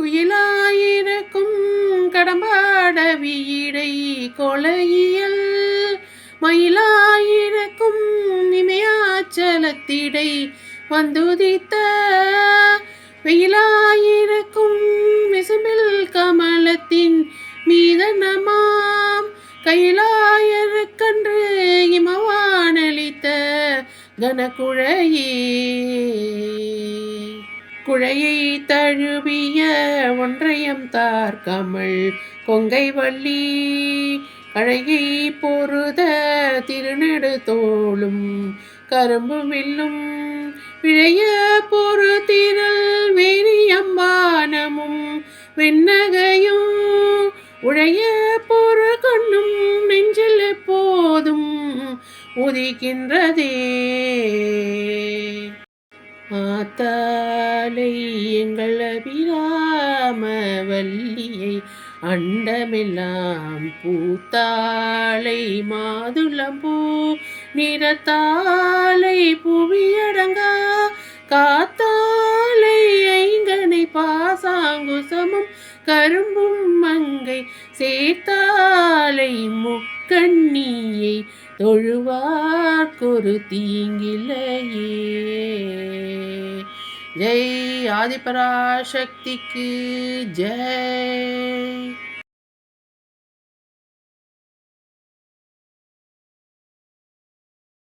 குயிலாயிருக்கும் கடம்பாடவியடை கொலையியல் மயிலாயிருக்கும் இமையாச்சலத்திடை வந்துதித்த வெயிலாயிருக்கும் விசும்பில் கமலத்தின் மீதனமாம் கையிலாயருக்கன்று இமவானளித்த கனகுழையே. குழையை தழுவிய ஒன்றையம் தார்கமள் கொங்கை வள்ளி கழையை பொருத திருநெடு தோளும். கரும்பு வில்லும் விழைய பொறு திரள் வேணியம்பானமும் வெண்ணகையும் உழைய பொறு கண்ணும் நெஞ்சில் எப்போதும் உதிக்கின்றதே. மாத்தாலை எங்கள் அபிராம வல்லியை அண்டமெல்லாம் பூத்தாளை மாதுளம்பூ நிறத்தாலை புவியடங்கா காத்தாலை ஐங்கனை பாசாங்குசமும் கரும்பும் மங்கை சேர்த்தாலை முக்கண்ணியை தொழுவார்க்கொரு தீங்கிலையே. जय आदिपराशक्ति की जय।